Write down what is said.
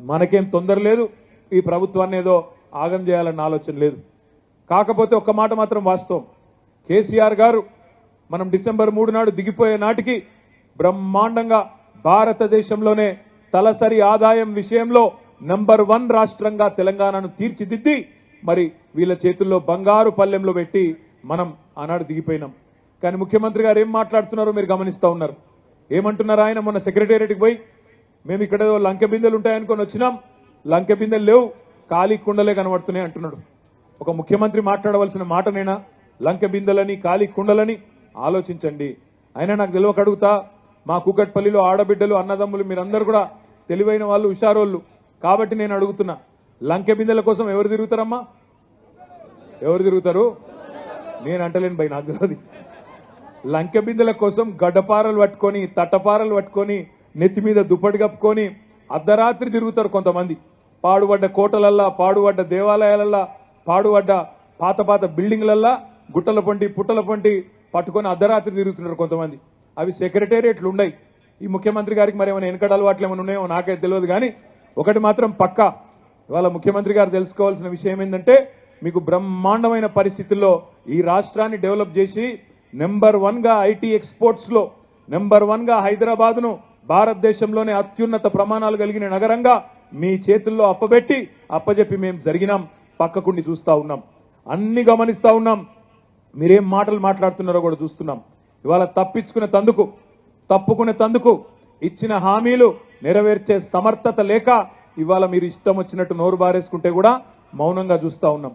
మనకేం తొందర లేదు. ఈ ప్రభుత్వాన్ని ఏదో ఆగం చేయాలన్న ఆలోచన లేదు. కాకపోతే ఒక్క మాట మాత్రం వాస్తవం. కేసీఆర్ గారు మనం డిసెంబర్ మూడు నాడు దిగిపోయే నాటికి బ్రహ్మాండంగా భారతదేశంలోనే తలసరి ఆదాయం విషయంలో నంబర్ వన్ రాష్ట్రంగా తెలంగాణను తీర్చిదిద్ది మరి వీళ్ళ చేతుల్లో బంగారు పల్లెంలో పెట్టి మనం ఆనాడు దిగిపోయినాం. కానీ ముఖ్యమంత్రి గారు ఏం మాట్లాడుతున్నారో మీరు గమనిస్తూ ఉన్నారు. ఏమంటున్నారు ఆయన? మొన్న సెక్రటేరియట్కి పోయి మేము ఇక్కడ లంకె బిందెలు ఉంటాయనుకొని వచ్చినాం. లంకె బిందెలు లేవు. ఖాళీ కుండలే కనబడుతున్నాయి అంటున్నాడు. ఒక ముఖ్యమంత్రి మాట్లాడవలసిన మాటనేనా లంకె బిందెలని ఖాళీ కుండలని? ఆలోచించండి. అయినా నాకు తెలియక అడుగుతా మా కూకట్పల్లిలో ఆడబిడ్డలు అన్నదమ్ములు మీరందరూ కూడా తెలివైన వాళ్ళు హుషారోళ్ళు. కాబట్టి నేను అడుగుతున్నా లంకె బిందెల కోసం ఎవరు తిరుగుతారమ్మా? ఎవరు తిరుగుతారు? నేను అంటలేను భయ నాకు తెలియదు లంకె బిందెల కోసం గడ్డపారలు పట్టుకొని తట్టపారలు పట్టుకొని నెత్తి మీద దుప్పటి కప్పుకొని అర్ధరాత్రి తిరుగుతారు కొంతమంది. పాడుబడ్డ కోటలల్లా పాడుబడ్డ దేవాలయాలల్లా పాడుబడ్డ పాత పాత బిల్డింగ్లల్లా గుట్టల పొంటి పుట్టల పొంటి పట్టుకొని అర్ధరాత్రి తిరుగుతున్నారు కొంతమంది. అవి సెక్రటేరియట్లు ఉన్నాయి ఈ ముఖ్యమంత్రి గారికి మరి ఏమైనా వెనకడ అలవాట్లు ఏమైనా ఉన్నాయో నాకైతే తెలియదు కానీ ఒకటి మాత్రం పక్క. ఇవాళ ముఖ్యమంత్రి గారు తెలుసుకోవాల్సిన విషయం ఏంటంటే మీకు బ్రహ్మాండమైన పరిస్థితుల్లో ఈ రాష్ట్రాన్ని డెవలప్ చేసి నెంబర్ వన్గా ఐటీ ఎక్స్పోర్ట్స్లో నెంబర్ వన్గా హైదరాబాద్ను భారతదేశంలోనే అత్యున్నత ప్రమాణాలు కలిగిన నగరంగా మీ చేతుల్లో అప్పబెట్టి అప్పజెప్పి మేము జరిగినాం పక్కకుండి చూస్తా ఉన్నాం. అన్ని గమనిస్తూ ఉన్నాం. మీరేం మాటలు మాట్లాడుతున్నారో కూడా చూస్తున్నాం. ఇవాళ తప్పించుకునే తందుకు తప్పుకునే తందుకు ఇచ్చిన హామీలు నెరవేర్చే సమర్థత లేక ఇవాళ మీరు ఇష్టం వచ్చినట్టు నోరు బారేసుకుంటే కూడా మౌనంగా చూస్తా ఉన్నాం.